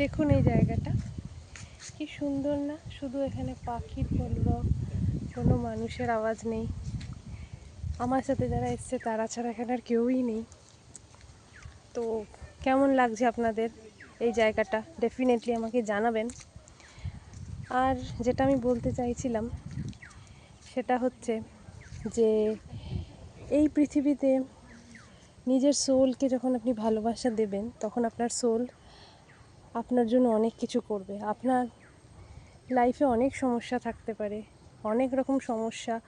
দেখুন এই জায়গাটা। কি সুন্দর না? শুধু এখানে পাখির কলরব কোনো মানুষের আওয়াজ নেই। আমার সাথে যারা এসছে, তারা ছাড়া এখানে আর কেউই নেই। তো কেমন লাগছে আপনাদের এই জায়গাটা? ডেফিনেটলি আমাকে জানাবেন। আর যেটা আমি বলতে চাইছিলাম, সেটা হচ্ছে যে এই পৃথিবীতে নিজের সোলকে যখন আপনি ভালোবাসা দেবেন, তখন আপনার সোল আপনার জন্য অনেক কিছু করবে। আপনার লাইফে অনেক সমস্যা থাকতে পারে। অনেক রকম সমস্যা,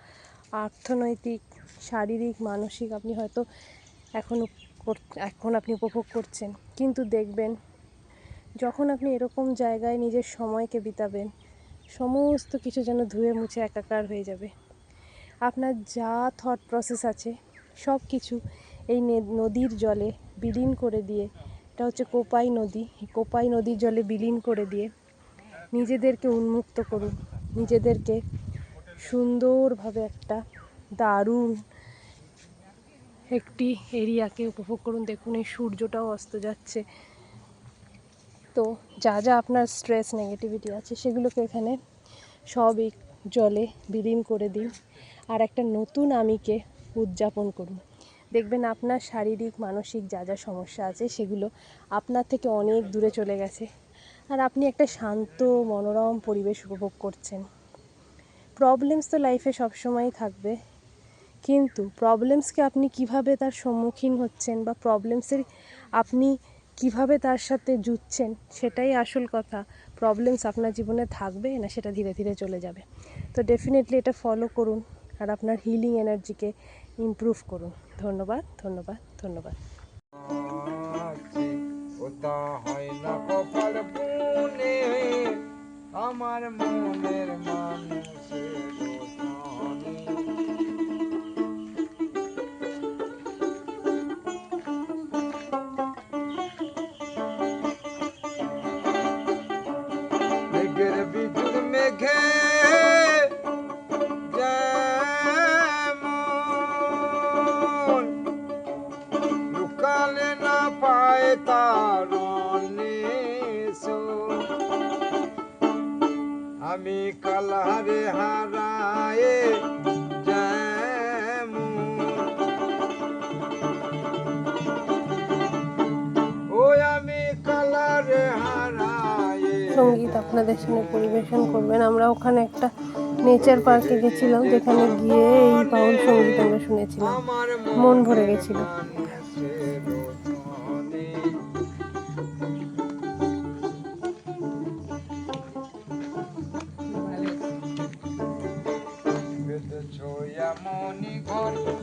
অর্থনৈতিক, শারীরিক, মানসিক আপনি হয়তো এখনও এখন আপনি উপভোগ করছেন। কিন্তু দেখবেন, যখন আপনি এরকম জায়গায় নিজের সময়কে বিতাবেন, সমস্ত কিছু যেন ধুয়ে মুছে একাকার হয়ে যাবে। আপনার যা থট প্রসেস আছে সব কিছু এই নদীর জলে বিলীন করে দিয়ে এটা হচ্ছে কোপাই নদী। কোপাই নদীর জলে বিলীন করে দিয়ে নিজেদেরকে উন্মুক্ত করুন। নিজেদেরকে সুন্দরভাবে একটা দারুণ একটি এরিয়াকে উপভোগ করুন। দেখুন, এই সূর্যটাও অস্ত যাচ্ছে। তো যা যা আপনার স্ট্রেস নেগেটিভিটি আছে, সেগুলোকে এখানে সব জলে বিলীন করে দিন। আর একটা নতুন আমিকে উদযাপন করুন। দেখবেন আপনার শারীরিক, মানসিক যা যা সমস্যা আছে সেগুলো আপনার থেকে অনেক দূরে চলে গেছে। আর আপনি একটা শান্ত, মনোরম পরিবেশ উপভোগ করছেন। প্রবলেমস তো লাইফে সবসময়ই থাকবে। কিন্তু প্রবলেমসকে আপনি কীভাবে তার সম্মুখীন হচ্ছেন বা প্রবলেমসের আপনি কীভাবে তার সাথে জুঝছেন সেটাই আসল কথা। প্রবলেমস আপনার জীবনে থাকবে না সেটা ধীরে ধীরে চলে যাবে। তো ডেফিনেটলি এটা ফলো করুন। আর আপনার হিলিং এনার্জিকে ইমপ্রুভ করুন। ধন্যবাদ ধন্যবাদ ধন্যবাদ। আমার মনের মানুষের পায় তার আমি কালারে হারায়ে সংগীত আপনাদের সামনে পরিবেশন করবেন। আমরা ওখানে একটা নেচার পার্কে গেছিলাম যেখানে গিয়ে এই বাউল সংগীত আমরা শুনেছিলাম। মন ভরে গেছিল। और